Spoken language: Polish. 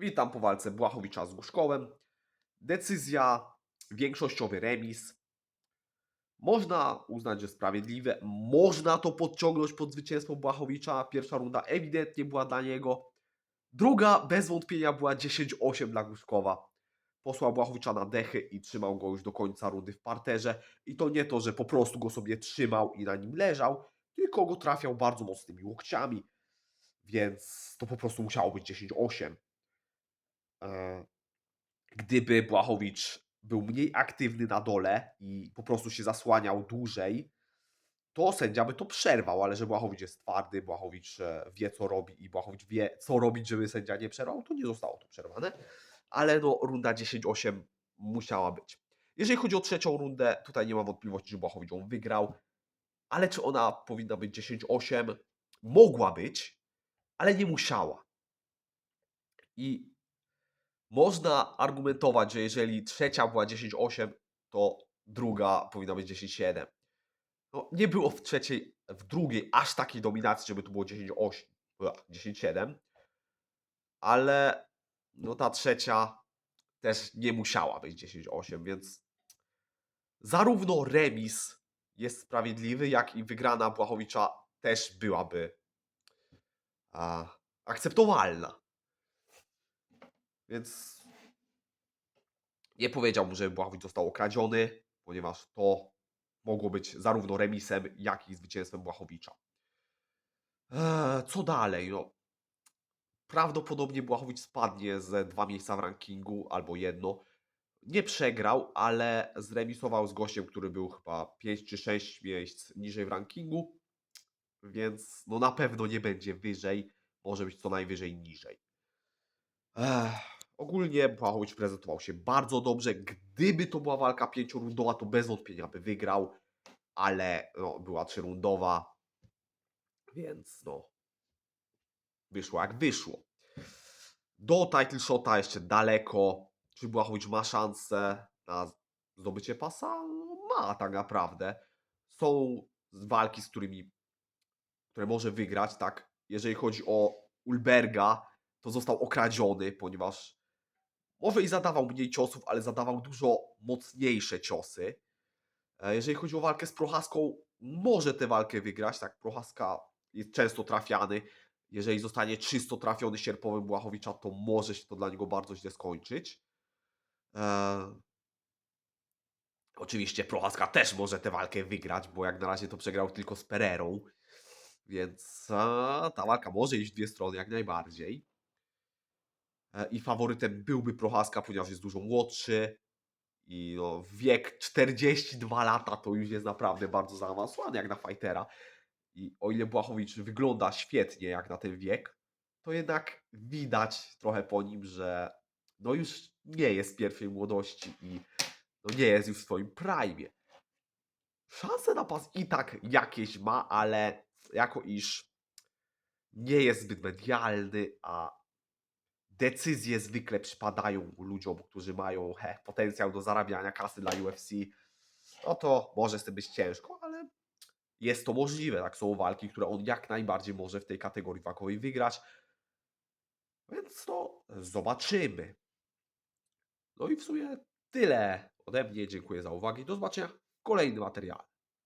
Witam po walce Błachowicza z Guszkołem. Decyzja, większościowy remis. Można uznać, że sprawiedliwe. Można to podciągnąć pod zwycięstwo Błachowicza. Pierwsza runda ewidentnie była dla niego. Druga bez wątpienia była 10-8 dla Guszkowa. Posłał Błachowicza na dechy i trzymał go już do końca rundy w parterze. I to nie to, że po prostu go sobie trzymał i na nim leżał, tylko go trafiał bardzo mocnymi łokciami. Więc to po prostu musiało być 10-8. E, Gdyby Błachowicz był mniej aktywny na dole i po prostu się zasłaniał dłużej, to sędzia by to przerwał, ale że Błachowicz jest twardy, Błachowicz e, wie co robi i Błachowicz wie co robić, żeby sędzia nie przerwał, to nie zostało to przerwane. Ale no runda 10-8 musiała być. Jeżeli chodzi o trzecią rundę, tutaj nie mam wątpliwości, że Błachowicz ją wygrał, ale czy ona powinna być 10-8? Mogła być, ale nie musiała. I można argumentować, że jeżeli trzecia była 10-8, to druga powinna być 10-7. No, nie było w trzeciej, w drugiej aż takiej dominacji, żeby to było 10-8, ua, 10-7, ale no ta trzecia też nie musiała być 10-8, więc zarówno remis jest sprawiedliwy, jak i wygrana Błachowicza też byłaby a, akceptowalna. Więc nie powiedziałbym, że Błachowicz został okradziony, ponieważ to mogło być zarówno remisem, jak i zwycięstwem Błachowicza. Eee, co dalej? No, prawdopodobnie Błachowicz spadnie ze dwa miejsca w rankingu, albo jedno. Nie przegrał, ale zremisował z gościem, który był chyba 5 czy 6 miejsc niżej w rankingu, więc no na pewno nie będzie wyżej, może być co najwyżej niżej. Ech, ogólnie Błachowicz prezentował się bardzo dobrze. Gdyby to była walka pięciorundowa, to bez wątpienia by wygrał, ale no, była trzyrundowa, więc no wyszło jak wyszło. Do title shota jeszcze daleko. Czy Błachowicz ma szansę na zdobycie pasa? No, ma tak naprawdę. Są walki, z którymi które może wygrać, tak? Jeżeli chodzi o Ulberga, to został okradziony, ponieważ może i zadawał mniej ciosów, ale zadawał dużo mocniejsze ciosy. E, Jeżeli chodzi o walkę z Prochaską, może tę walkę wygrać, tak? Prochaska jest często trafiany. Jeżeli zostanie czysto trafiony sierpowym Błachowicza, to może się to dla niego bardzo źle skończyć. Eee, Oczywiście Prochaska też może tę walkę wygrać, bo jak na razie to przegrał tylko z Pererą. Więc e, ta walka może iść w dwie strony jak najbardziej. E, I faworytem byłby Prochaska, ponieważ jest dużo młodszy. I no, wiek 42 lata to już jest naprawdę bardzo zaawansowany jak na fightera. I o ile Błachowicz wygląda świetnie jak na ten wiek, to jednak widać trochę po nim, że no już nie jest pierwszej młodości i no nie jest już w swoim prime. Szanse na pas i tak jakieś ma, ale jako iż nie jest zbyt medialny, a decyzje zwykle przypadają ludziom, którzy mają he, potencjał do zarabiania kasy dla UFC, no to może z tym być ciężko, ale jest to możliwe. Tak są walki, które on jak najbardziej może w tej kategorii wagowej wygrać. Więc no, zobaczymy. No i w sumie tyle ode mnie. Dziękuję za uwagę i do zobaczenia w kolejnym materiale.